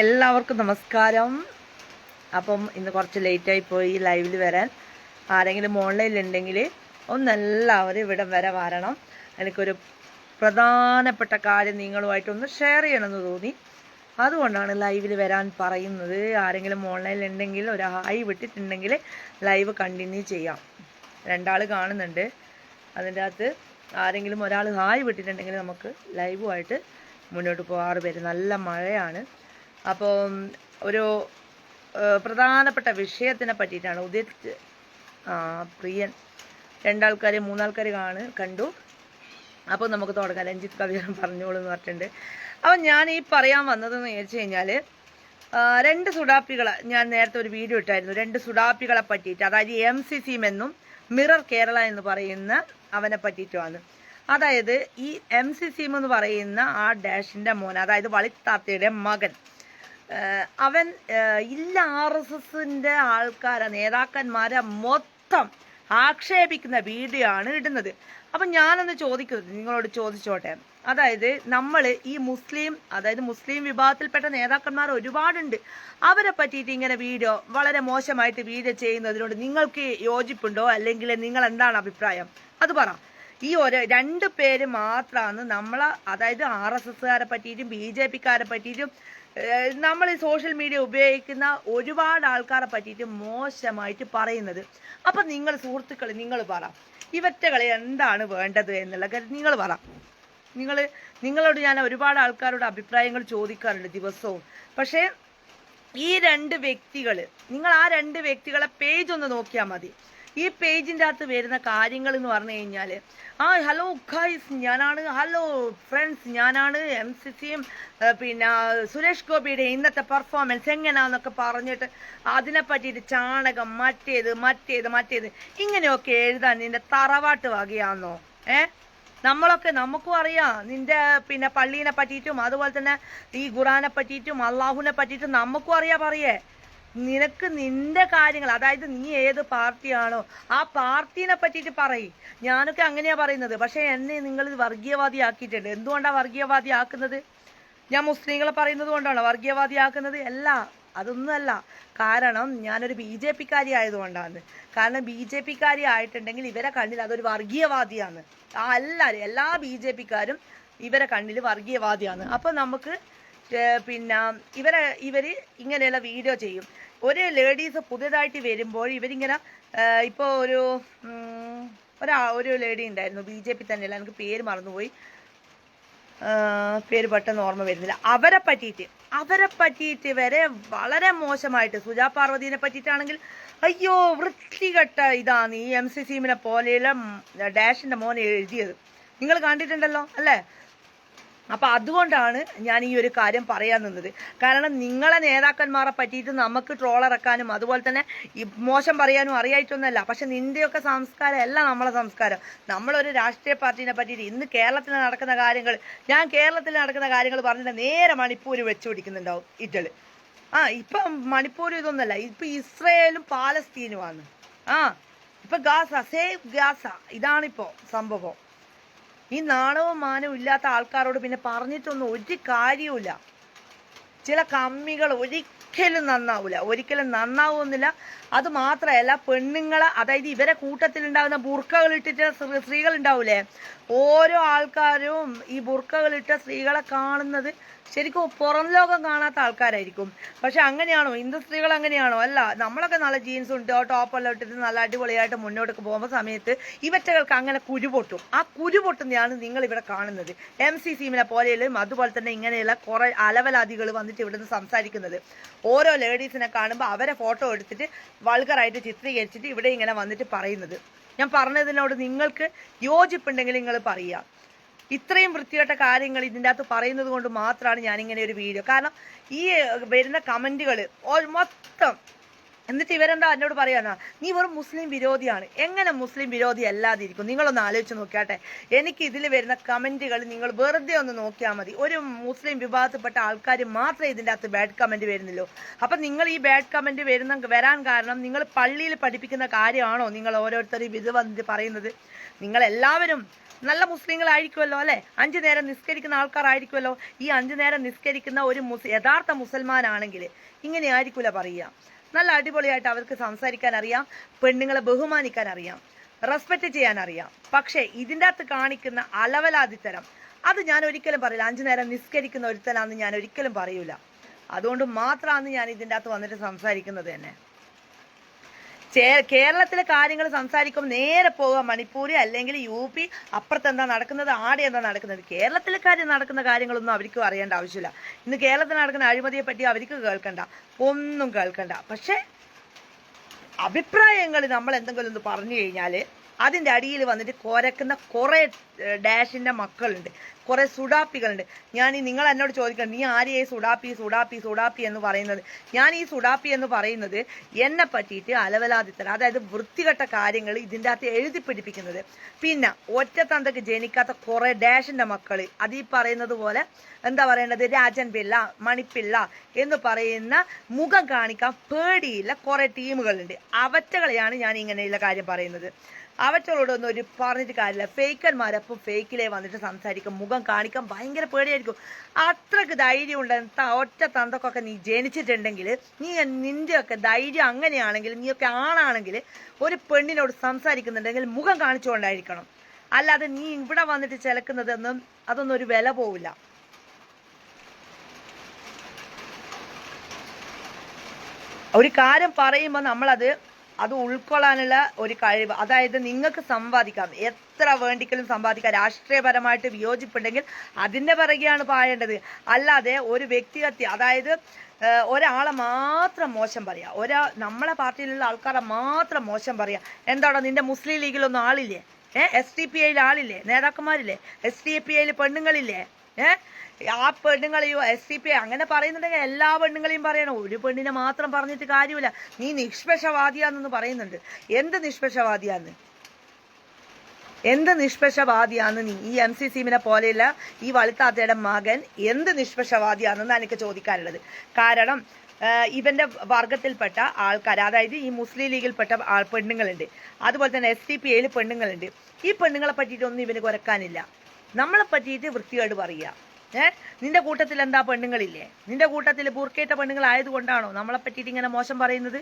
എല്ലാവർക്കും നമസ്കാരം. അപ്പം ഇന്ന് കുറച്ച് ലേറ്റായി പോയി ലൈവിൽ വരാൻ. ആരെങ്കിലും ഓൺലൈനിൽ ഉണ്ടെങ്കിൽ ഒന്നെല്ലാവരും ഇവിടെ വരെ വരണം. എനിക്കൊരു പ്രധാനപ്പെട്ട കാര്യം നിങ്ങളുമായിട്ടൊന്ന് ഷെയർ ചെയ്യണമെന്ന് തോന്നി. അതുകൊണ്ടാണ് ലൈവിൽ വരാൻ പറയുന്നത്. ആരെങ്കിലും ഓൺലൈനിൽ ഉണ്ടെങ്കിൽ ഒരു ഹായ് വിട്ടിട്ടുണ്ടെങ്കിൽ ലൈവ് കണ്ടിന്യൂ ചെയ്യാം. രണ്ടാൾ കാണുന്നുണ്ട്. അതിന്റെ അകത്ത് ആരെങ്കിലും ഒരാൾ ഹായ് വിട്ടിട്ടുണ്ടെങ്കിൽ നമുക്ക് ലൈവുമായിട്ട് മുന്നോട്ട് പോകാറ് വരും. നല്ല മഴയാണ്. അപ്പം ഒരു പ്രധാനപ്പെട്ട വിഷയത്തിനെ പറ്റിയിട്ടാണ് ഉദിത് പ്രിയൻ രണ്ടാൾക്കാർ മൂന്നാൾക്കാർ കാണു കണ്ടു. അപ്പോൾ നമുക്ക് തുടങ്ങാം. രഞ്ജിത്ത് കവിയാണ് പറഞ്ഞോളൂ എന്ന് പറഞ്ഞിട്ടുണ്ട്. അപ്പം ഞാൻ ഈ പറയാൻ വന്നതെന്ന് ചോദിച്ചു കഴിഞ്ഞാൽ രണ്ട് സുഡാപ്പികളെ ഞാൻ നേരത്തെ ഒരു വീഡിയോ ഇട്ടായിരുന്നു. രണ്ട് സുഡാപ്പികളെ പറ്റിയിട്ട് അതായത് എം സി സിം എന്നും മിറർ കേരള എന്ന് പറയുന്ന അവനെ പറ്റിയിട്ടുമാണ്. അതായത് ഈ എം സി സിം എന്ന് പറയുന്ന ആ ഡാഷിന്റെ മോൻ അതായത് വളിത്താത്തയുടെ മകൻ അവൻ ഇല്ല ആർ എസ് എസിന്റെ ആൾക്കാരെ നേതാക്കന്മാരെ മൊത്തം ആക്ഷേപിക്കുന്ന വീഡിയോ ആണ് ഇടുന്നത്. അപ്പം ഞാനൊന്ന് ചോദിക്കുന്നത് നിങ്ങളോട് ചോദിച്ചോട്ടെ. അതായത് നമ്മൾ ഈ മുസ്ലിം അതായത് മുസ്ലിം വിഭാഗത്തിൽപ്പെട്ട നേതാക്കന്മാർ ഒരുപാടുണ്ട്. അവരെ പറ്റിയിട്ട് ഇങ്ങനെ വീഡിയോ വളരെ മോശമായിട്ട് വീഡിയോ ചെയ്യുന്നതിനോട് നിങ്ങൾക്ക് യോജിപ്പുണ്ടോ? അല്ലെങ്കിൽ നിങ്ങൾ എന്താണ് അഭിപ്രായം? അത് പറ. ഈ ഒരു രണ്ട് പേര് മാത്രമാണ് നമ്മളെ അതായത് ആർ എസ് എസ്സുകാരെ പറ്റിയിട്ടും ബി ജെ പിക്കാരെ പറ്റിയിട്ടും നമ്മൾ ഈ സോഷ്യൽ മീഡിയ ഉപയോഗിക്കുന്ന ഒരുപാട് ആൾക്കാരെ പറ്റിയിട്ട് മോശമായിട്ട് പറയുന്നത്. അപ്പൊ നിങ്ങൾ സുഹൃത്തുക്കൾ നിങ്ങൾ പറ. ഇവറ്റകളെ എന്താണ് വേണ്ടത് എന്നുള്ള കാര്യം നിങ്ങൾ പറ. നിങ്ങൾ നിങ്ങളോട് ഞാൻ ഒരുപാട് ആൾക്കാരോട് അഭിപ്രായങ്ങൾ ചോദിക്കാറുണ്ട് ദിവസവും. പക്ഷേ ഈ രണ്ട് വ്യക്തികൾ നിങ്ങൾ ആ രണ്ട് വ്യക്തികളെ പേജ് ഒന്ന് നോക്കിയാൽ മതി. ഈ പേജിന്റെ അകത്ത് വരുന്ന കാര്യങ്ങൾ എന്ന് പറഞ്ഞു കഴിഞ്ഞാൽ ആ ഹലോ ഖൈസ് ഞാനാണ് ഹലോ ഫ്രണ്ട്സ് ഞാനാണ് എം സി സിയും പിന്നെ സുരേഷ് ഗോപിയുടെ ഇന്നത്തെ പെർഫോമൻസ് എങ്ങനെയാന്നൊക്കെ പറഞ്ഞിട്ട് അതിനെ പറ്റിയിട്ട് ചാണകം മറ്റേത് മറ്റേത് മറ്റേത് ഇങ്ങനെയൊക്കെ എഴുതാൻ നിന്റെ തറവാട്ട് വകയാണെന്നോ ഏ? നമ്മളൊക്കെ നമുക്കും അറിയാം നിന്റെ പിന്നെ പള്ളീനെ പറ്റിയിട്ടും അതുപോലെ തന്നെ ഈ ഖുറാനെ പറ്റിയിട്ടും അള്ളാഹുവിനെ പറ്റിയിട്ടും നമുക്കും അറിയാം പറയേ. നിനക്ക് നിന്റെ കാര്യങ്ങൾ അതായത് നീ ഏത് പാർട്ടിയാണോ ആ പാർട്ടീനെ പറ്റിയിട്ട് പറയും. ഞാനൊക്കെ അങ്ങനെയാ പറയുന്നത്. പക്ഷേ എന്നെ നിങ്ങൾ വർഗീയവാദി ആക്കിയിട്ടുണ്ട് എന്തുകൊണ്ടാണ് വർഗീയവാദി ആക്കുന്നത് ഞാൻ മുസ്ലിങ്ങളെ പറയുന്നത് കൊണ്ടാണോ വർഗീയവാദിയാക്കുന്നത്? അല്ല അതൊന്നുമല്ല. കാരണം ഞാനൊരു ബി ജെ പിക്കാരി ആയതുകൊണ്ടാണ്. കാരണം ബി ജെ പിക്കാരി ആയിട്ടുണ്ടെങ്കിൽ ഇവരെ കണ്ണിൽ അതൊരു വർഗീയവാദിയാണ്. എല്ലാവരും എല്ലാ ബി ജെ പിക്കാരും ഇവരെ കണ്ണിൽ വർഗീയവാദിയാണ്. അപ്പോൾ നമുക്ക് പിന്നെ ഇവരെ ഇവർ ഇങ്ങനെയുള്ള വീഡിയോ ചെയ്യും. ഒരു ലേഡീസ് പുതിയതായിട്ട് വരുമ്പോൾ ഇവരിങ്ങനെ ഇപ്പോൾ ഒരു ഒരാ ഒരു ലേഡി ഉണ്ടായിരുന്നു. ബി ജെ പി തന്നെയല്ല എനിക്ക് പേര് മറന്നുപോയി. പേര് പെട്ടെന്ന് ഓർമ്മ വരുന്നില്ല. അവരെ പറ്റിയിട്ട് അവരെ പറ്റിയിട്ട് വരെ വളരെ മോശമായിട്ട് സുജാ പാർവതീനെ പറ്റിയിട്ടാണെങ്കിൽ അയ്യോ വൃത്തികെട്ട ഇതാണ് ഈ എം സി സീമിനെ പോലെയുള്ള ഡാഷിന്റെ മോനെ എഴുതിയത്. നിങ്ങൾ കണ്ടിട്ടുണ്ടല്ലോ അല്ലേ? അപ്പൊ അതുകൊണ്ടാണ് ഞാൻ ഈ ഒരു കാര്യം പറയാൻ നിന്നത്. കാരണം നിങ്ങളെ നേതാക്കന്മാരെ പറ്റിയിട്ട് നമുക്ക് ട്രോൾ ഇറക്കാനും അതുപോലെ തന്നെ മോശം പറയാനും അറിയായിട്ടൊന്നുമല്ല. പക്ഷെ നിന്റെയൊക്കെ സംസ്കാരം അല്ല നമ്മളെ സംസ്കാരം. നമ്മളൊരു രാഷ്ട്രീയ പാർട്ടീനെ പറ്റിയിട്ട് ഇന്ന് കേരളത്തിൽ നടക്കുന്ന കാര്യങ്ങൾ ഞാൻ കേരളത്തിൽ നടക്കുന്ന കാര്യങ്ങൾ പറഞ്ഞിട്ട് നേരെ മണിപ്പൂർ വെച്ച് പിടിക്കുന്നുണ്ടാവും ഇറ്റൾ. ആ ഇപ്പം മണിപ്പൂർ ഇതൊന്നുമല്ല. ഇപ്പൊ ഇസ്രയേലും പാലസ്തീനുമാണ്. ആ ഇപ്പൊ ഗാസ സേഫ് ഗാസ. ഇതാണിപ്പോ സംഭവം. ഈ നാണവും മാനവും ഇല്ലാത്ത ആൾക്കാരോട് പിന്നെ പറഞ്ഞിട്ടൊന്നും ഒരു കാര്യവുമില്ല. ചില കമ്മികൾ ഒരിക്കലും നന്നാവില്ല ഒരിക്കലും നന്നാവുന്നില്ല അത് മാത്രമല്ല പെണ്ണുങ്ങളെ അതായത് ഇവരെ കൂട്ടത്തിൽ ഉണ്ടാകുന്ന ബുർക്കകൾ ഇട്ടിട്ട് സ്ത്രീ- സ്ത്രീകൾ ഉണ്ടാവൂലേ ഓരോ ആൾക്കാരും ഈ ബുർക്കകൾ ഇട്ട സ്ത്രീകളെ കാണുന്നത് ശരിക്കും പുറം ലോകം കാണാത്ത ആൾക്കാരായിരിക്കും. പക്ഷെ അങ്ങനെയാണോ? ഹിന്ദു സ്ത്രീകൾ അങ്ങനെയാണോ? അല്ല നമ്മളൊക്കെ നല്ല ജീൻസ് ഉണ്ട് ടോപ്പെല്ലാം ഇട്ടിട്ട് നല്ല അടിപൊളിയായിട്ട് മുന്നോട്ട് പോകുമ്പോൾ സമയത്ത് ഇവറ്റകൾക്ക് അങ്ങനെ കുരുപൊട്ടും ആ കുരുപൊട്ടുന്നതാണ് നിങ്ങൾ ഇവിടെ കാണുന്നത്. എം സി സീമിനെ പോലെയും അതുപോലെ തന്നെ ഇങ്ങനെയുള്ള കുറെ അലവലാദികൾ വന്നിട്ട് ഇവിടുന്ന് സംസാരിക്കുന്നത്. ഓരോ ലേഡീസിനെ കാണുമ്പോൾ അവരെ ഫോട്ടോ എടുത്തിട്ട് വൾഗറായിട്ട് ചിത്രീകരിച്ചിട്ട് ഇവിടെ ഇങ്ങനെ വന്നിട്ട് പറയുന്നത്. ഞാൻ പറഞ്ഞതിനോട് നിങ്ങൾക്ക് യോജിപ്പുണ്ടെങ്കിൽ നിങ്ങൾ പറയുക. ഇത്രയും വൃത്തികെട്ട കാര്യങ്ങൾ ഇതിന്റെ അകത്ത് പറയുന്നത് കൊണ്ട് മാത്രമാണ് ഞാനിങ്ങനെ ഒരു വീഡിയോ. കാരണം ഈ വരുന്ന കമന്റുകൾ മൊത്തം എന്നിട്ട് ഇവരെന്താ എന്നോട് പറയാനാ? നീ വെറും മുസ്ലിം വിരോധിയാണ്. എങ്ങനെ മുസ്ലിം വിരോധി അല്ലാതിരിക്കും? നിങ്ങളൊന്ന് ആലോചിച്ച് നോക്കിയാട്ടെ. എനിക്ക് ഇതിൽ വരുന്ന കമന്റുകൾ നിങ്ങൾ വെറുതെ ഒന്ന് നോക്കിയാൽ മതി. ഒരു മുസ്ലിം വിഭാഗത്തിൽപ്പെട്ട ആൾക്കാർ മാത്രമേ ഇതിന്റെ അകത്ത് ബാഡ് കമന്റ് വരുന്നുള്ളൂ. അപ്പം നിങ്ങൾ ഈ ബാഡ് കമന്റ് വരുന്ന വരാൻ കാരണം നിങ്ങൾ പള്ളിയിൽ പഠിപ്പിക്കുന്ന കാര്യമാണോ? നിങ്ങൾ ഓരോരുത്തരും ഇത് വന്നിട്ട് പറയുന്നത്. നിങ്ങൾ എല്ലാവരും നല്ല മുസ്ലിങ്ങളായിരിക്കുമല്ലോ അല്ലെ? അഞ്ചു നേരം നിസ്കരിക്കുന്ന ആൾക്കാരായിരിക്കുമല്ലോ? ഈ അഞ്ചു നേരം നിസ്കരിക്കുന്ന ഒരു യഥാർത്ഥ മുസൽമാനാണെങ്കിൽ ഇങ്ങനെ ആയിരിക്കില്ല പറയുക. നല്ല അടിപൊളിയായിട്ട് അവർക്ക് സംസാരിക്കാൻ അറിയാം പെണ്ണുങ്ങളെ ബഹുമാനിക്കാൻ അറിയാം റെസ്പെക്ട് ചെയ്യാൻ അറിയാം പക്ഷേ ഇതിന്റെ അകത്ത് കാണിക്കുന്ന അലവലാതിത്തരം അത് ഞാൻ ഒരിക്കലും പറയില്ല. അഞ്ചു നേരം നിസ്കരിക്കുന്ന ഒരുത്തനാന്ന് ഞാൻ ഒരിക്കലും പറയൂല. അതുകൊണ്ട് മാത്രമാണ് ഞാൻ ഇതിന്റെ അകത്ത് വന്നിട്ട് സംസാരിക്കുന്നത് തന്നെ. കേരളത്തിലെ കാര്യങ്ങൾ സംസാരിക്കുമ്പോൾ നേരെ പോവുക. മണിപ്പൂർ അല്ലെങ്കിൽ യു പി അപ്പുറത്ത് എന്താ നടക്കുന്നത് ആടെ എന്താ നടക്കുന്നത്. കേരളത്തിലെ കാര്യം നടക്കുന്ന കാര്യങ്ങളൊന്നും അവർക്ക് അറിയേണ്ട ആവശ്യമില്ല. ഇന്ന് കേരളത്തിൽ നടക്കുന്ന അഴിമതിയെ പറ്റി അവർക്ക് കേൾക്കണ്ട. ഒന്നും കേൾക്കണ്ട. പക്ഷേ അഭിപ്രായങ്ങൾ നമ്മൾ എന്തെങ്കിലും ഒന്ന് പറഞ്ഞു കഴിഞ്ഞാൽ അതിന്റെ അടിയിൽ വന്നിട്ട് കുരക്കുന്ന കുറേ ഡാഷിന്റെ മക്കളുണ്ട്. കുറേ സുഡാപ്പികളുണ്ട്. ഞാൻ ഈ നിങ്ങൾ എന്നോട് ചോദിക്കണം നീ ആരെയായി സുഡാപ്പി സുഡാപ്പി സുഡാപ്പി എന്ന് പറയുന്നത്? ഞാൻ ഈ സുഡാപ്പി എന്ന് പറയുന്നത് എന്നെ പറ്റിയിട്ട് അലവലാതിത്തരം അതായത് വൃത്തികെട്ട കാര്യങ്ങൾ ഇതിന്റെ അകത്ത് എഴുതി പിടിപ്പിക്കുന്നത്. പിന്നെ ഒറ്റത്തന്തക്ക് ജനിക്കാത്ത കുറേ ഡാഷിന്റെ മക്കൾ അത് ഈ പറയുന്നത് പോലെ എന്താ പറയേണ്ടത്? രാജൻ പിള്ള മണിപ്പിള്ള എന്ന് പറയുന്ന മുഖം കാണിക്കാൻ പേടിയില്ല കുറേ ടീമുകളുണ്ട്. അവറ്റകളെയാണ് ഞാൻ ഇങ്ങനെയുള്ള കാര്യം പറയുന്നത്. അവറ്റകളോടൊന്നും ഒരു പറഞ്ഞിട്ട് കാര്യമില്ല. ഫേക്കന്മാരപ്പം ഫേക്കിലേ വന്നിട്ട് സംസാരിക്കും. മുഖം കാണിക്കാൻ ഭയങ്കര പേടിയായിരിക്കും. അത്രയ്ക്ക് ധൈര്യമുണ്ട് ഉണ്ടെന്ന് ഒറ്റ തന്തക്കൊക്കെ നീ ജനിച്ചിട്ടുണ്ടെങ്കിൽ നീ നിന്റെയൊക്കെ ധൈര്യം അങ്ങനെയാണെങ്കിൽ നീയൊക്കെ ആണാണെങ്കിൽ ഒരു പെണ്ണിനോട് സംസാരിക്കുന്നുണ്ടെങ്കിൽ മുഖം കാണിച്ചുകൊണ്ടായിരിക്കണം. അല്ലാതെ നീ ഇവിടെ വന്നിട്ട് ചിലക്കുന്നതൊന്നും അതൊന്നും ഒരു വില പോവില്ല. ഒരു കാര്യം പറയുമ്പോൾ നമ്മളത് അത് ഉൾക്കൊള്ളാനുള്ള ഒരു കഴിവ്. അതായത് നിങ്ങൾക്ക് സമ്പാദിക്കാം. എത്ര വേണ്ടിക്കലും സമ്പാദിക്കാം. രാഷ്ട്രീയപരമായിട്ട് വിയോജിപ്പുണ്ടെങ്കിൽ അതിന്റെ പിറകെയാണ് പായേണ്ടത്. അല്ലാതെ ഒരു വ്യക്തിഹത്യ അതായത് ഒരാളെ മാത്രം മോശം പറയാ. ഒരാ നമ്മളെ പാർട്ടിയിലുള്ള ആൾക്കാരെ മാത്രം മോശം പറയാ. എന്താണോ നിന്റെ മുസ്ലിം ലീഗിലൊന്നും ആളില്ലേ? ഏഹ് എസ് ഡി പി ഐയിൽ ആളില്ലേ? നേതാക്കന്മാരില്ലേ? എസ് ഡി പി ഐയിൽ പെണ്ണുങ്ങളില്ലേ? ഏഹ് ആ പെണ്ണുങ്ങളെയോ എസ് സി പി അങ്ങനെ പറയുന്നുണ്ടെങ്കിൽ എല്ലാ പെണ്ണുങ്ങളെയും പറയണം. ഒരു പെണ്ണിനെ മാത്രം പറഞ്ഞിട്ട് കാര്യമില്ല. നീ നിഷ്പക്ഷവാദിയാണെന്ന് പറയുന്നുണ്ട്. എന്ത് നിഷ്പക്ഷവാദിയാന്ന്? എന്ത് നിഷ്പക്ഷവാദിയാന്ന് നീ? ഈ എം സി സീമിനെ പോലെയുള്ള ഈ വളുത്താത്തയുടെ മകൻ എന്ത് നിഷ്പക്ഷവാദിയാണെന്ന് എനിക്ക് ചോദിക്കാനുള്ളത്. കാരണം ഇവന്റെ വർഗത്തിൽപ്പെട്ട ആൾക്കാർ അതായത് ഈ മുസ്ലിം ലീഗിൽപ്പെട്ട ആൾ പെണ്ണുങ്ങളുണ്ട്. അതുപോലെ തന്നെ എസ് ടി പി ഐയിൽ പെണ്ണുങ്ങളുണ്ട്. ഈ പെണ്ണുങ്ങളെ പറ്റിയിട്ടൊന്നും ഇവന് കുരക്കാനില്ല നമ്മളെ പറ്റിയിട്ട് വൃത്തികേട് പറയുക ഏ? നിന്റെ കൂട്ടത്തിൽ എന്താ പെണ്ണുങ്ങളില്ലേ? നിന്റെ കൂട്ടത്തിൽ ബുർക്കേറ്റ പെണ്ണുങ്ങൾ ആയതുകൊണ്ടാണോ നമ്മളെ പറ്റിയിട്ട് ഇങ്ങനെ മോശം പറയുന്നത്?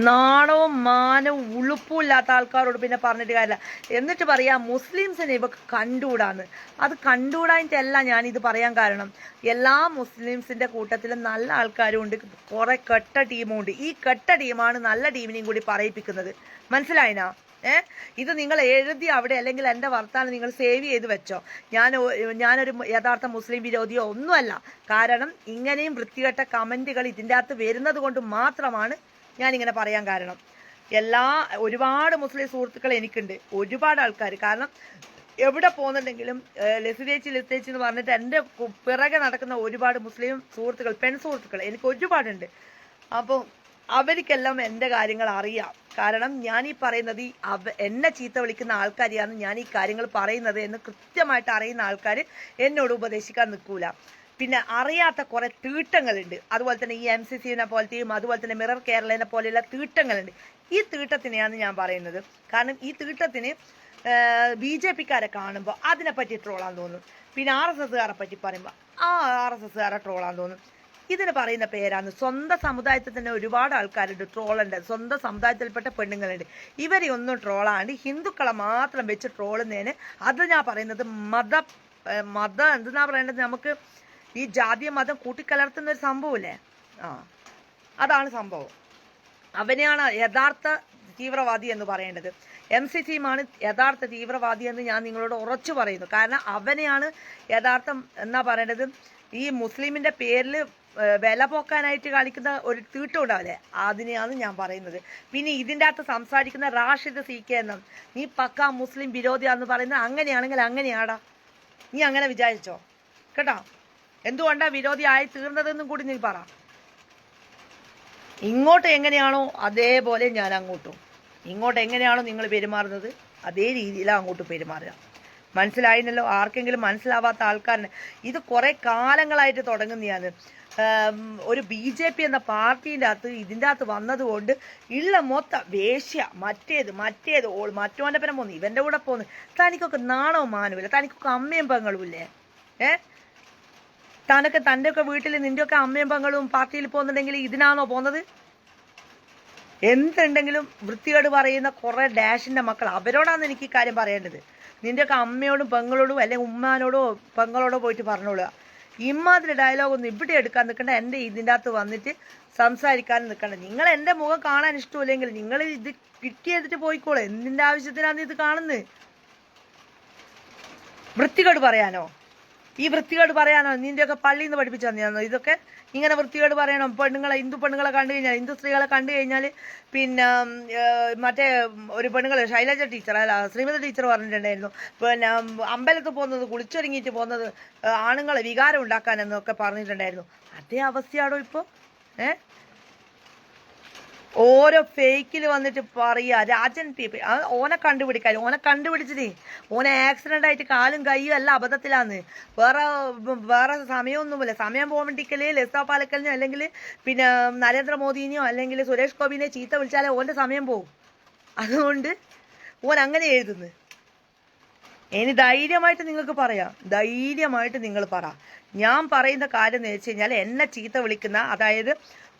നാണവും മാനവും ഉളുപ്പും ഇല്ലാത്ത ആൾക്കാരോട് പിന്നെ പറഞ്ഞിട്ട് കാര്യമില്ല. എന്നിട്ട് പറയാ മുസ്ലിംസിനെ ഇവ കണ്ടുകൂടാന്ന്. അത് കണ്ടുകൂടാഞ്ഞിട്ടല്ല ഞാൻ ഇത് പറയാൻ കാരണം എല്ലാ മുസ്ലിംസിന്റെ കൂട്ടത്തിലും നല്ല ആൾക്കാരും ഉണ്ട് കുറെ കെട്ട ടീമും ഉണ്ട് ഈ കെട്ട ടീമാണ് നല്ല ടീമിനെയും കൂടി പറയിപ്പിക്കുന്നത്. മനസ്സിലായിനാ? ഏ? ഇത് നിങ്ങൾ എഴുതി അവിടെ അല്ലെങ്കിൽ എന്റെ വർത്താനം നിങ്ങൾ സേവ് ചെയ്ത് വെച്ചോ. ഞാൻ ഞാനൊരു യഥാർത്ഥ മുസ്ലിം വിരോധിയോ ഒന്നുമല്ല. കാരണം ഇങ്ങനെയും വൃത്തികെട്ട കമന്റുകൾ ഇതിന്റെ അകത്ത് വരുന്നത് കൊണ്ട് മാത്രമാണ് ഞാനിങ്ങനെ പറയാൻ കാരണം. എല്ലാ ഒരുപാട് മുസ്ലിം സുഹൃത്തുക്കൾ എനിക്കുണ്ട്. ഒരുപാട് ആൾക്കാർ കാരണം എവിടെ പോകുന്നുണ്ടെങ്കിലും ലസിതേച്ചി ലസിതേച്ചി എന്ന് പറഞ്ഞിട്ട് എന്റെ പിറകെ നടക്കുന്ന ഒരുപാട് മുസ്ലിം സുഹൃത്തുക്കൾ പെൺ സുഹൃത്തുക്കൾ എനിക്ക് ഒരുപാടുണ്ട്. അപ്പോൾ അവർക്കെല്ലാം എന്റെ കാര്യങ്ങൾ അറിയാം. കാരണം ഞാൻ ഈ പറയുന്നത് അവ എന്നെ ചീത്ത വിളിക്കുന്ന ആൾക്കാരെയാണ് ഞാൻ ഈ കാര്യങ്ങൾ പറയുന്നത് എന്ന് കൃത്യമായിട്ട് അറിയുന്ന ആൾക്കാർ എന്നോട് ഉപദേശിക്കാൻ നിൽക്കൂല. പിന്നെ അറിയാത്ത കുറെ തീട്ടങ്ങളുണ്ട്. അതുപോലെ തന്നെ ഈ എം സി സിനെ പോലത്തെയും അതുപോലെ തന്നെ മിറർ കേരളനെ പോലെയുള്ള തീട്ടങ്ങളുണ്ട്. ഈ തീട്ടത്തിനെയാണ് ഞാൻ പറയുന്നത്. കാരണം ഈ തീട്ടത്തിന് ബി ജെ പിക്കാരെ കാണുമ്പോൾ അതിനെപ്പറ്റി ട്രോളാൻ തോന്നും. പിന്നെ ആർ എസ് എസ്സുകാരെ പറ്റി പറയുമ്പോൾ ആ ആർ എസ് എസ്സുകാരെ ട്രോളാൻ തോന്നും. ഇതിന് പറയുന്ന പേരാണ് സ്വന്തം സമുദായത്തിൽ തന്നെ ഒരുപാട് ആൾക്കാരുണ്ട് ട്രോളുണ്ട്. സ്വന്തം സമുദായത്തിൽപ്പെട്ട പെണ്ണുങ്ങളുണ്ട്. ഇവരെ ഒന്നും ട്രോളാണ്ട് ഹിന്ദുക്കളെ മാത്രം വെച്ച് ട്രോളുന്നതിന് അത് ഞാൻ പറയുന്നത് മത മതം എന്തെന്നാ പറയേണ്ടത് നമുക്ക് ഈ ജാതിയ മതം കൂട്ടിക്കലർത്തുന്ന ഒരു സംഭവമില്ലേ? ആ. അതാണ് സംഭവം. അവനെയാണ് യഥാർത്ഥ തീവ്രവാദി എന്ന് പറയേണ്ടത്. എം സി സിയുമാണ് യഥാർത്ഥ തീവ്രവാദി എന്ന് ഞാൻ നിങ്ങളോട് ഉറച്ചു പറയുന്നു. കാരണം അവനെയാണ് യഥാർത്ഥം എന്നാ പറയേണ്ടത്? ഈ മുസ്ലിമിന്റെ പേരിൽ വില പോക്കാനായിട്ട് കളിക്കുന്ന ഒരു തീട്ടം ഉണ്ടാവില്ലേ? അതിനെയാണ് ഞാൻ പറയുന്നത്. പിന്നെ ഇതിന്റെ അകത്ത് സംസാരിക്കുന്ന റാഷിദ് സി കെ എന്നും നീ പക്ക മുസ്ലിം വിരോധിയാന്ന് പറയുന്നത് അങ്ങനെയാണെങ്കിൽ അങ്ങനെയാടാ. നീ അങ്ങനെ വിചാരിച്ചോ? കേട്ടോ? എന്തുകൊണ്ടാ ആയി തീർന്നതെന്നും കൂടി നീ പറ. ഇങ്ങോട്ട് എങ്ങനെയാണോ അതേപോലെ ഞാൻ അങ്ങോട്ടും. ഇങ്ങോട്ട് എങ്ങനെയാണോ നിങ്ങൾ പെരുമാറുന്നത് അതേ രീതിയിലാണ് അങ്ങോട്ട് പെരുമാറുക. മനസ്സിലായില്ലല്ലോ? ആർക്കെങ്കിലും മനസ്സിലാവാത്ത ആൾക്കാരന്. ഇത് കുറെ കാലങ്ങളായിട്ട് തുടങ്ങുന്നതാണ് ഒരു ബി ജെ പി എന്ന പാർട്ടീന്റെ അകത്ത് ഇതിന്റെ അകത്ത് വന്നതുകൊണ്ട് ഉള്ള മൊത്തം വേശ്യ മറ്റേത് മറ്റേത് ഓൾ മറ്റോന്റെ പരം പോന്നു ഇവന്റെ കൂടെ പോന്നു. തനിക്കൊക്കെ നാണവും മാനുമില്ല തനിക്കൊക്കെ അമ്മയും പെങ്ങളും ഇല്ലേ? ഏ? തനക്ക് തന്റെ ഒക്കെ വീട്ടിൽ നിന്റെയൊക്കെ അമ്മയും പങ്ങളും പാർട്ടിയിൽ പോകുന്നുണ്ടെങ്കിൽ ഇതിനാണോ പോകുന്നത്? എന്തുണ്ടെങ്കിലും വൃത്തിയോട് പറയുന്ന കുറെ ഡാഷിന്റെ മക്കൾ അവരോടാണ് എനിക്ക് ഈ കാര്യം പറയേണ്ടത്. നിന്റെയൊക്കെ അമ്മയോടും പെങ്ങളോടും അല്ലെങ്കിൽ ഉമ്മാനോടോ പെങ്ങളോടോ പോയിട്ട് പറഞ്ഞോളുക. ഇമ്മാതിരി ഡയലോഗ് ഒന്നും ഇവിടെ എടുക്കാൻ നിൽക്കണ്ട. എന്റെ ഇതിന്റെ അകത്ത് വന്നിട്ട് സംസാരിക്കാൻ നിൽക്കണ്ട. നിങ്ങൾ എന്റെ മുഖം കാണാൻ ഇഷ്ടമില്ലെങ്കിൽ നിങ്ങൾ ഇത് കിട്ടി ചെയ്തിട്ട് പോയിക്കോളൂ. എന്തിന്റെ ആവശ്യത്തിനാണ് ഇത് കാണുന്നത്? വൃത്തികേട് പറയാനോ? ഈ വൃത്തികേട് പറയാനോ? നിന്റെയൊക്കെ പള്ളിയിൽ നിന്ന് പഠിപ്പിച്ചു തന്നെയാണോ ഇതൊക്കെ ഇങ്ങനെ വൃത്തികേട് പറയണം? പെണ്ണുങ്ങളെ ഹിന്ദു പെണ്ണുങ്ങളെ കണ്ടു കഴിഞ്ഞാൽ ഹിന്ദു സ്ത്രീകളെ കണ്ടു കഴിഞ്ഞാൽ പിന്നെ മറ്റേ ഒരു പെണ്ണുങ്ങൾ ശൈലജ ടീച്ചർ അല്ല ശ്രീമതി ടീച്ചർ പറഞ്ഞിട്ടുണ്ടായിരുന്നു. പിന്നെ അമ്പലത്തിൽ പോകുന്നത് കുളിച്ചൊരുങ്ങിയിട്ട് പോകുന്നത് ആണുങ്ങളെ വികാരം ഉണ്ടാക്കാൻ എന്നൊക്കെ പറഞ്ഞിട്ടുണ്ടായിരുന്നു. അതേ അവസ്ഥയാണോ ഇപ്പോൾ ഏഹ് ഓരോ ഫേക്കിൽ വന്നിട്ട് പറയുക രാജൻ പി ഓനെ കണ്ടുപിടിക്കാൻ ഓനെ കണ്ടുപിടിച്ചിട്ട് ഓനെ ആക്സിഡന്റ് ആയിട്ട് കാലും കൈയും എല്ലാം അബദ്ധത്തിലാന്ന്. വേറെ വേറെ സമയമൊന്നുമില്ല. സമയം പോകാൻ വേണ്ടിക്കൽ ലളിതാ പാലക്കലിനോ അല്ലെങ്കിൽ പിന്നെ നരേന്ദ്രമോദിനെയോ അല്ലെങ്കിൽ സുരേഷ് ഗോപിനെ ചീത്ത വിളിച്ചാലേ ഓന്റെ സമയം പോകും അതുകൊണ്ട് ഓൻ അങ്ങനെ എഴുതുന്നു. ഇനി ധൈര്യമായിട്ട് നിങ്ങൾക്ക് പറയാം. ധൈര്യമായിട്ട് നിങ്ങൾ പറ. ഞാൻ പറയുന്ന കാര്യം എന്ന് വെച്ച് കഴിഞ്ഞാൽ എന്നെ ചീത്ത വിളിക്കുന്ന അതായത്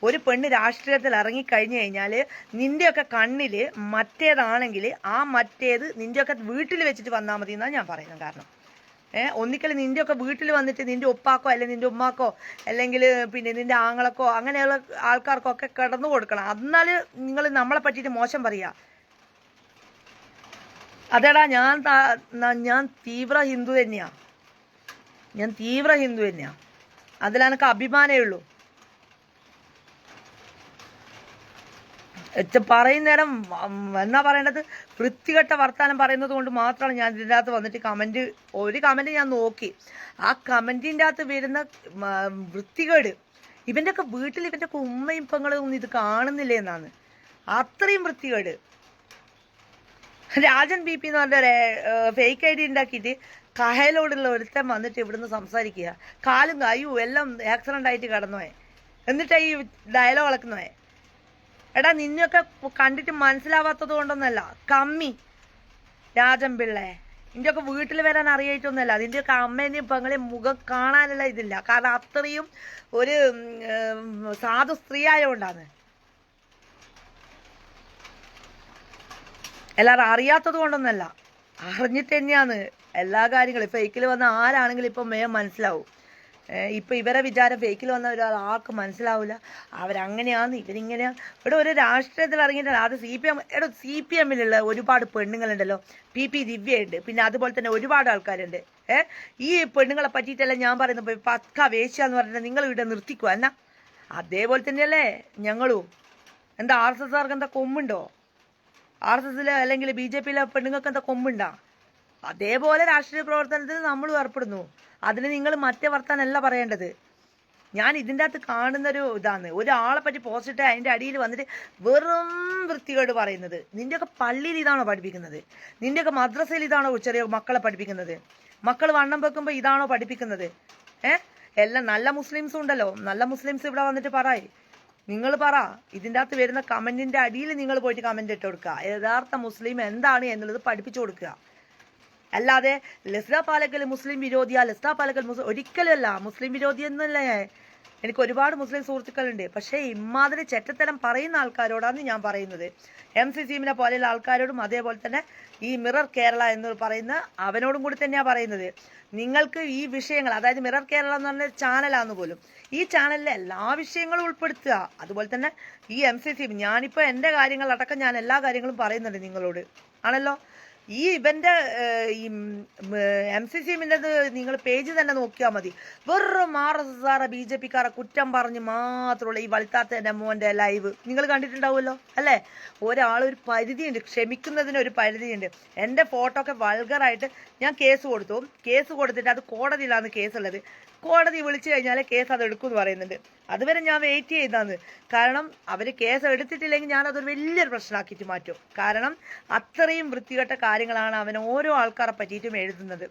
ഒരു പെണ്ണ് രാഷ്ട്രീയത്തിൽ ഇറങ്ങിക്കഴിഞ്ഞു കഴിഞ്ഞാൽ നിന്റെയൊക്കെ കണ്ണിൽ മറ്റേതാണെങ്കിൽ ആ മറ്റേത് നിന്റെയൊക്കെ വീട്ടിൽ വെച്ചിട്ട് വന്നാൽ മതി എന്നാണ് ഞാൻ പറയുന്നത് കാരണം. ഏഹ് ഒന്നിക്കൽ നിന്റെയൊക്കെ വീട്ടിൽ വന്നിട്ട് നിന്റെ ഉപ്പാക്കോ അല്ലെങ്കിൽ നിന്റെ ഉമ്മാക്കോ അല്ലെങ്കിൽ പിന്നെ നിന്റെ ആങ്ങളക്കോ അങ്ങനെയുള്ള ആൾക്കാർക്കോ ഒക്കെ കിടന്നു കൊടുക്കണം. എന്നാൽ നിങ്ങൾ നമ്മളെ പറ്റിയിട്ട് മോശം പറയുക അതേടാ ഞാൻ ഞാൻ തീവ്ര ഹിന്ദു തന്നെയാ. ഞാൻ തീവ്ര ഹിന്ദു തന്നെയാ. അതിലെനക്ക് അഭിമാനമേ ഉള്ളൂ. പറയുന്നേരം നേരം എന്നാ പറയേണ്ടത്? വൃത്തികെട്ട വർത്താനം പറയുന്നത് കൊണ്ട് മാത്രമാണ് ഞാൻ ഇതിന്റെ അകത്ത് വന്നിട്ട് കമന്റ് ഒരു കമന്റ് ഞാൻ നോക്കി. ആ കമന്റിന്റെ അകത്ത് വരുന്ന വൃത്തികേട് ഇവന്റെയൊക്കെ വീട്ടിൽ ഇവന്റെ ഒക്കെ ഉമ്മയും പെങ്ങളും ഇത് കാണുന്നില്ലേ എന്നാണ്. അത്രയും വൃത്തികേട്. രാജൻ ബി പി എന്ന് പറഞ്ഞ ഫേക്ക് ഐ ഡി ഉണ്ടാക്കിയിട്ട് കഹലോടുള്ള ഒരുത്തൻ വന്നിട്ട് ഇവിടുന്ന് സംസാരിക്കുക. കാലും കയ്യും എല്ലാം ആക്സിഡന്റ് ആയിട്ട് കിടന്നുപോയെ എന്നിട്ടാ ഈ ഡയലോഗ് ഇളക്കുന്നോയെ എടാ നിന്നെയൊക്കെ കണ്ടിട്ട് മനസ്സിലാവാത്തത് കൊണ്ടൊന്നല്ല. കമ്മി. രാജൻ പിള്ളേ. നിന്റെയൊക്കെ വീട്ടിൽ വരാൻ അറിയായിട്ടൊന്നുമല്ല. നിന്റെയൊക്കെ അമ്മേനെയും പെങ്ങളെയും മുഖം കാണാനുള്ള ഇതില്ല. കാരണം അത്രയും ഒരു സാധു സ്ത്രീ ആയതുകൊണ്ടാണ് എല്ലാവരും അറിയാത്തത് കൊണ്ടൊന്നല്ല. അറിഞ്ഞിട്ട് തന്നെയാണ് എല്ലാ കാര്യങ്ങളും. ഫേക്കിൽ വന്ന ആരാണെങ്കിലും ഇപ്പം മേം മനസ്സിലാവും. ഇപ്പൊ ഇവരെ വിചാരം ഫേക്കിൽ വന്ന ഒരാൾ ആർക്കും മനസ്സിലാവില്ല അവരങ്ങനെയാന്ന് ഇവരിങ്ങനെയാ. ഇവിടെ ഒരു രാഷ്ട്രീയത്തിൽ ഇറങ്ങിയിട്ടില്ല അത് സി പി എം എടോ സി പി എമ്മിലുള്ള ഒരുപാട് പെണ്ണുങ്ങളുണ്ടല്ലോ. P P ദിവ്യയുണ്ട്. പിന്നെ അതുപോലെ തന്നെ ഒരുപാട് ആൾക്കാരുണ്ട്. ഏഹ് ഈ പെണ്ണുങ്ങളെ പറ്റിയിട്ടല്ല ഞാൻ പറയുന്നത്. പക്ക വേശ്യ എന്ന് പറഞ്ഞിട്ട് നിങ്ങൾ ഇവിടെ നിർത്തിക്കുക എന്നാ? അതേപോലെ തന്നെയല്ലേ ഞങ്ങളും. എന്താ ആർ എസ് എസ്കാർക്ക് എന്താ കൊമ്പുണ്ടോ ആർ എസ് എസിലെ അല്ലെങ്കിൽ ബി ജെ പിയിലെ പെണ്ണുങ്ങൾക്ക് എന്താ കൊമ്പുണ്ടാ അതേപോലെ രാഷ്ട്രീയ പ്രവർത്തനത്തിൽ നമ്മളും ഏർപ്പെടുന്നു. അതിന് നിങ്ങൾ മറ്റേ വർത്താനല്ല പറയേണ്ടത്. ഞാൻ ഇതിന്റെ അകത്ത് കാണുന്നൊരു ഇതാണ്. ഒരാളെ പറ്റി പോസ്റ്റ് ഇട്ട് അതിന്റെ അടിയിൽ വന്നിട്ട് വെറും വൃത്തികേട് പറയുന്നത്. നിന്റെയൊക്കെ പള്ളിയിൽ ഇതാണോ പഠിപ്പിക്കുന്നത്? നിന്റെയൊക്കെ മദ്രസയിൽ ഇതാണോ ചെറിയ മക്കളെ പഠിപ്പിക്കുന്നത്? മക്കൾ വണ്ണം വെക്കുമ്പോൾ ഇതാണോ പഠിപ്പിക്കുന്നത്? ഏ? എല്ലാം നല്ല മുസ്ലിംസും ഉണ്ടല്ലോ. നല്ല മുസ്ലിംസ് ഇവിടെ വന്നിട്ട് പറയ്. നിങ്ങൾ പറ. ഇതിന്റെ അകത്ത് വരുന്ന കമന്റിന്റെ അടിയിൽ നിങ്ങൾ പോയിട്ട് കമന്റ് ഇട്ട് കൊടുക്കുക. യഥാർത്ഥ മുസ്ലിം എന്താണ് എന്നുള്ളത് പഠിപ്പിച്ചു കൊടുക്കുക. അല്ലാതെ ലസ്ന പാലക്കൽ മുസ്ലിം വിരോധിയ ലസ്ന പാലക്കൽ മുസ്ലിം ഒരിക്കലല്ല മുസ്ലിം വിരോധി എന്നല്ല എനിക്ക് ഒരുപാട് മുസ്ലിം സുഹൃത്തുക്കളുണ്ട്. പക്ഷേ ഇമാതിരി ചെറ്റത്തരം പറയുന്ന ആൾക്കാരോടാണ് ഞാൻ പറയുന്നത്. എം സി സീമിനെ പോലെയുള്ള ആൾക്കാരോടും അതേപോലെ തന്നെ ഈ മിറർ കേരള എന്ന് പറയുന്ന അവനോടും കൂടി തന്നെയാണ് പറയുന്നത്. നിങ്ങൾക്ക് ഈ വിഷയങ്ങൾ അതായത് മിറർ കേരള എന്ന് പറഞ്ഞ ചാനലാന്ന് പോലും ഈ ചാനലിലെ എല്ലാ വിഷയങ്ങളും ഉൾപ്പെടുത്തുക. അതുപോലെ തന്നെ ഈ എം സി സി ഞാനിപ്പോൾ എന്റെ കാര്യങ്ങളടക്കം ഞാൻ എല്ലാ കാര്യങ്ങളും പറയുന്നുണ്ട് നിങ്ങളോട്. ആണല്ലോ? ഈ ഇവന്റെ ഈ എം സി സി എമ്മിന്റെ നിങ്ങൾ പേജ് തന്നെ നോക്കിയാൽ മതി. വെറും ആർ എസ് എസ് ആറെ ബി ജെ പിക്കാരെ കുറ്റം പറഞ്ഞ് മാത്രമുള്ള ഈ വലുത്താത്തന്റെ മോന്റെ ലൈവ്. നിങ്ങൾ കണ്ടിട്ടുണ്ടാവുമല്ലോ അല്ലേ? ഒരാൾ ഒരു പരിധിയുണ്ട് ക്ഷമിക്കുന്നതിന് ഒരു പരിധിയുണ്ട്. എന്റെ ഫോട്ടോ ഒക്കെ വൾഗറായിട്ട് ഞാൻ കേസ് കൊടുത്തു. കേസ് കൊടുത്തിട്ട് അത് കോടതിയിലാണ് കേസുള്ളത്. കോടതി വിളിച്ചു കഴിഞ്ഞാൽ കേസ് അത് എടുക്കുമെന്ന് പറയുന്നുണ്ട്. അതുവരെ ഞാൻ വെയിറ്റ് ചെയ്താന്ന് കാരണം അവർ കേസ് എടുത്തിട്ടില്ലെങ്കിൽ ഞാൻ അതൊരു വലിയൊരു പ്രശ്നമാക്കിയിട്ട് മാറ്റും. കാരണം അത്രയും വൃത്തികെട്ട കാര്യങ്ങളാണ് അവൻ ഓരോ ആൾക്കാരെ പറ്റിയിട്ടും എഴുതുന്നത്.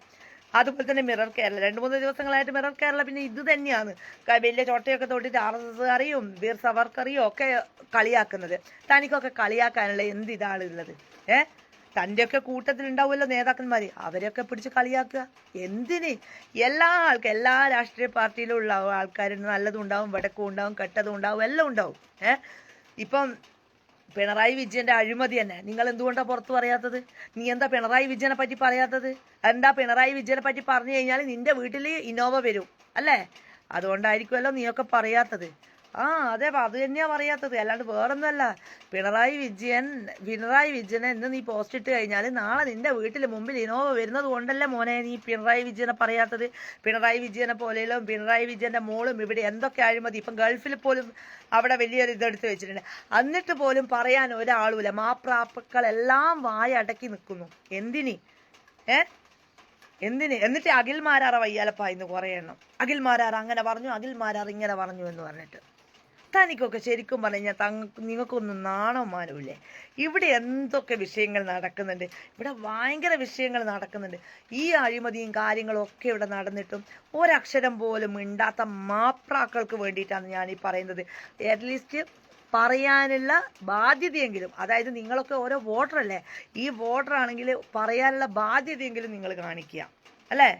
അതുപോലെ തന്നെ മിറർ കേരള. രണ്ട് മൂന്ന് ദിവസങ്ങളായിട്ട് മിറർ കേരള പിന്നെ ഇത് തന്നെയാണ്. വലിയ ചോട്ടയൊക്കെ തൊട്ടിട്ട് ആർ എസ് എസ് അറിയും വീർ സവർക്കറിയും ഒക്കെ കളിയാക്കുന്നത്. തനിക്കൊക്കെ കളിയാക്കാനുള്ള എന്ത് ഇതാണ് ഉള്ളത്? ഏ? തന്റെയൊക്കെ കൂട്ടത്തിൽ ഉണ്ടാവുമല്ലോ നേതാക്കന്മാർ അവരെയൊക്കെ പിടിച്ച് കളിയാക്കുക. എന്തിന്? എല്ലാ ആൾക്കാർ എല്ലാ രാഷ്ട്രീയ പാർട്ടിയിലും ഉള്ള ആൾക്കാരും നല്ലതും ഉണ്ടാവും വടക്കും ഉണ്ടാവും കെട്ടതും ഉണ്ടാവും എല്ലാം ഉണ്ടാവും. ഏ? ഇപ്പം പിണറായി വിജയന്റെ അഴിമതി തന്നെ. നിങ്ങൾ എന്തുകൊണ്ടാ പുറത്ത് പറയാത്തത്? നീ എന്താ പിണറായി വിജയനെ പറ്റി പറയാത്തത്? എന്താ പിണറായി വിജയനെ പറ്റി പറഞ്ഞു കഴിഞ്ഞാൽ നിന്റെ വീട്ടിൽ ഇന്നോവ വരും. അല്ലേ? അതുകൊണ്ടായിരിക്കുമല്ലോ നീയൊക്കെ പറയാത്തത്. ആ അതെ അത് തന്നെയാ പറയാത്തത്. അല്ലാണ്ട് വേറൊന്നുമല്ല. പിണറായി വിജയൻ പിണറായി വിജയനെ ഇന്ന് നീ പോസ്റ്റ് ഇട്ട് കഴിഞ്ഞാൽ നാളെ നിന്റെ വീട്ടിൽ മുമ്പിൽ ഇനോവ വരുന്നത് കൊണ്ടല്ലേ മോനെ നീ പിണറായി വിജയനെ പറയാത്തത്? പിണറായി വിജയനെ പോലെയും പിണറായി വിജയന്റെ മോളും ഇവിടെ എന്തൊക്കെ അഴിമതി ഇപ്പം ഗൾഫിൽ പോലും അവിടെ വലിയൊരു ഇതെടുത്ത് വെച്ചിട്ടുണ്ട്. എന്നിട്ട് പോലും പറയാൻ ഒരാളുമില്ല മാപ്രാപ്പക്കളെല്ലാം വായ അടക്കി നിൽക്കുന്നു. എന്തിനി? ഏ? എന്തിന്? എന്നിട്ട് അഖിൽമാരാറ വയ്യാലപ്പ ഇന്ന് കുറേ എണ്ണം. അഖിൽമാരാർ അങ്ങനെ പറഞ്ഞു. അഖിൽമാരാർ ഇങ്ങനെ പറഞ്ഞു എന്ന് പറഞ്ഞിട്ട്. തനിക്കൊക്കെ ശരിക്കും പറഞ്ഞാൽ തങ്ങ നിങ്ങൾക്കൊന്നും നാണോ മാനമില്ലേ ഇവിടെ എന്തൊക്കെ വിഷയങ്ങൾ നടക്കുന്നുണ്ട്? ഇവിടെ ഭയങ്കര വിഷയങ്ങൾ നടക്കുന്നുണ്ട്. ഈ അഴിമതിയും കാര്യങ്ങളും ഒക്കെ ഇവിടെ നടന്നിട്ടും ഒരക്ഷരം പോലും മിണ്ടാത്ത മാപ്രാക്കൾക്ക് വേണ്ടിയിട്ടാണ് ഞാൻ ഈ പറയുന്നത് അറ്റ്ലീസ്റ്റ് പറയാനുള്ള ബാധ്യതയെങ്കിലും അതായത് നിങ്ങളൊക്കെ ഓരോ വോട്ടറല്ലേ? ഈ വോട്ടർ ആണെങ്കിൽ പറയാനുള്ള ബാധ്യതയെങ്കിലും നിങ്ങൾ കാണിക്കുക. അല്ലേ?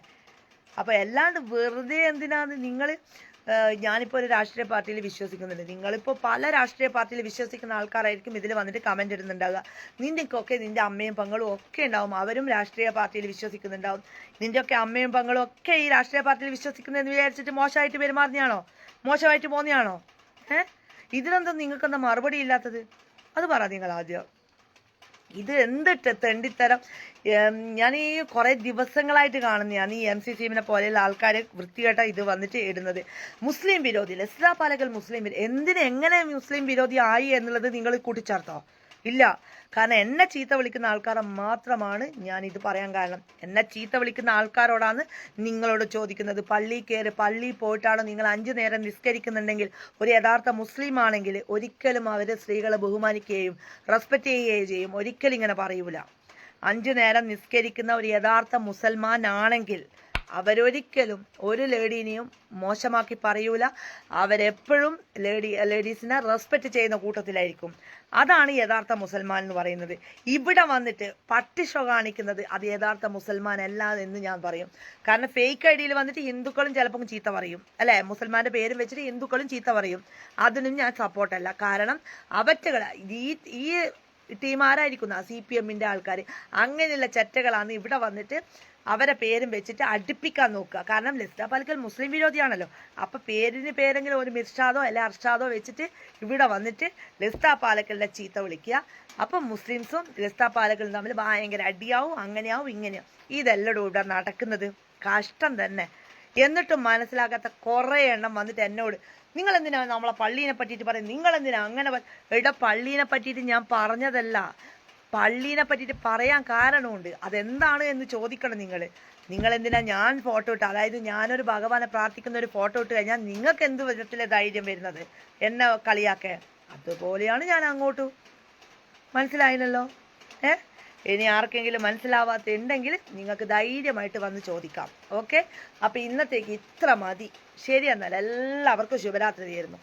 അപ്പോൾ അല്ലാണ്ട് വെറുതെ എന്തിനാന്ന് നിങ്ങൾ ഞാനിപ്പോൾ ഒരു രാഷ്ട്രീയ പാർട്ടിയിൽ വിശ്വസിക്കുന്നുണ്ട്. നിങ്ങളിപ്പോൾ പല രാഷ്ട്രീയ പാർട്ടിയിൽ വിശ്വസിക്കുന്ന ആൾക്കാരായിരിക്കും ഇതിൽ വന്നിട്ട് കമന്റ് ഇടുന്നുണ്ടാകുക നിന്റെയൊക്കെ നിന്റെ അമ്മയും പങ്ങളും ഒക്കെ ഉണ്ടാവും. അവരും രാഷ്ട്രീയ പാർട്ടിയിൽ വിശ്വസിക്കുന്നുണ്ടാവും. നിന്റെയൊക്കെ അമ്മയും പങ്ങളും ഒക്കെ ഈ രാഷ്ട്രീയ പാർട്ടിയിൽ വിശ്വസിക്കുന്നതെന്ന് വിചാരിച്ചിട്ട് മോശമായിട്ട് പെരുമാറുന്നതാണോ മോശമായിട്ട് പോകുന്നതാണോ ഏഹ് ഇതിനെന്താ നിങ്ങൾക്കെന്താ മറുപടി ഇല്ലാത്തത്? അത് പറ നിങ്ങൾ ആദ്യം. ഇത് എന്തിട്ട് തെണ്ടിത്തരം? ഞാൻ ഈ കുറേ ദിവസങ്ങളായിട്ട് കാണുന്നതാണ് ഈ എം സി സിമിനെ പോലെയുള്ള ആൾക്കാർ വൃത്തികെട്ട ഇത് വന്നിട്ട് ഇടുന്നത്. മുസ്ലിം വിരോധി ലസ്ല പാലകൽ മുസ്ലിം എന്തിന് എങ്ങനെ മുസ്ലിം വിരോധി ആയി എന്നുള്ളത് നിങ്ങൾ കൂട്ടിച്ചേർത്തോ? ഇല്ല. കാരണം എന്നെ ചീത്ത വിളിക്കുന്ന ആൾക്കാരെ മാത്രമാണ് ഞാൻ ഇത് പറയാൻ കാരണം. എന്നെ ചീത്ത വിളിക്കുന്ന ആൾക്കാരോടാണ് നിങ്ങളോട് ചോദിക്കുന്നത്. പള്ളി കയറി പള്ളി പോയിട്ടാണ് നിങ്ങൾ അഞ്ചു നേരം നിസ്കരിക്കുന്നുണ്ടെങ്കിൽ ഒരു യഥാർത്ഥ മുസ്ലിം ആണെങ്കിൽ ഒരിക്കലും അവർ സ്ത്രീകളെ ബഹുമാനിക്കുകയും റെസ്പെക്റ്റ് ചെയ്യുകയും ചെയ്യും. ഒരിക്കലും ഇങ്ങനെ പറയൂല. അഞ്ചു നേരം നിസ്കരിക്കുന്ന ഒരു യഥാർത്ഥ മുസൽമാൻ ആണെങ്കിൽ അവരൊരിക്കലും ഒരു ലേഡീനെയും മോശമാക്കി പറയൂല. അവരെപ്പോഴും ലേഡി ലേഡീസിനെ റെസ്പെക്റ്റ് ചെയ്യുന്ന കൂട്ടത്തിലായിരിക്കും. അതാണ് യഥാർത്ഥ മുസൽമാൻ എന്ന് പറയുന്നത്. ഇവിടെ വന്നിട്ട് പട്ടിഷ കാണിക്കുന്നത് അത് യഥാർത്ഥ മുസൽമാൻ അല്ല എന്ന് ഞാൻ പറയും. കാരണം ഫേക്ക് ഐ വന്നിട്ട് ഹിന്ദുക്കളും ചിലപ്പം ചീത്ത പറയും. അല്ലേ? മുസൽമാന്റെ പേരും വെച്ചിട്ട് ഹിന്ദുക്കളും ചീത്ത പറയും. അതിനും ഞാൻ സപ്പോർട്ടല്ല കാരണം അവറ്റകൾ ഈ ഈ ടീമാരായിരിക്കുന്ന സി പി എമ്മിന്റെ ആൾക്കാർ അങ്ങനെയുള്ള ചെറ്റകളാണ് ഇവിടെ വന്നിട്ട് അവരെ പേരും വെച്ചിട്ട് അടുപ്പിക്കാൻ നോക്കുക. കാരണം ലിസ്റ്റ പാലക്കൽ മുസ്ലിം വിരോധിയാണല്ലോ. അപ്പൊ പേരിന് പേരെങ്കിലും ഒരു മിർഷാദോ അല്ലെ അർഷാദോ വെച്ചിട്ട് ഇവിടെ വന്നിട്ട് ലിസ്റ്റാ പാലക്കലിന്റെ ചീത്ത വിളിക്കുക. അപ്പം മുസ്ലിംസും ലിസ്റ്റാ പാലക്കലും തമ്മിൽ ഭയങ്കര അടിയാവും അങ്ങനെയാവും ഇങ്ങനെയാവും. ഇതെല്ലാം ഇവിടെ നടക്കുന്നത്? കഷ്ടം തന്നെ. എന്നിട്ടും മനസ്സിലാക്കാത്ത കുറേ എണ്ണം വന്നിട്ട് എന്നോട് നിങ്ങൾ എന്തിനാ നമ്മളെ പള്ളീനെ പറ്റിയിട്ട് പറയും നിങ്ങൾ എന്തിനാ അങ്ങനെ പ-" എടാ പള്ളീനെ പറ്റിയിട്ട് ഞാൻ പറഞ്ഞതല്ല. പള്ളീനെ പറ്റിയിട്ട് പറയാൻ കാരണമുണ്ട്. അതെന്താണ് എന്ന് ചോദിക്കണം നിങ്ങൾ നിങ്ങൾ എന്തിനാ ഞാൻ ഫോട്ടോ ഇട്ട് അതായത് ഞാനൊരു ഭഗവാനെ പ്രാർത്ഥിക്കുന്ന ഒരു ഫോട്ടോ ഇട്ട് കഴിഞ്ഞാൽ നിങ്ങൾക്ക് എന്ത് വിധത്തിലെ ധൈര്യം വരുന്നത്? എന്നെ കളിയാക്കേ അതുപോലെയാണ് ഞാൻ അങ്ങോട്ടു. മനസ്സിലായില്ലല്ലോ? ഏ? ഇനി ആർക്കെങ്കിലും മനസ്സിലാവാത്ത ഉണ്ടെങ്കിൽ നിങ്ങൾക്ക് ധൈര്യമായിട്ട് വന്ന് ചോദിക്കാം. ഓക്കെ? അപ്പം ഇന്നത്തേക്ക് ഇത്ര മതി. ശരി എന്നാൽ എല്ലാവർക്കും ശുഭരാത്രി തീരുന്നു.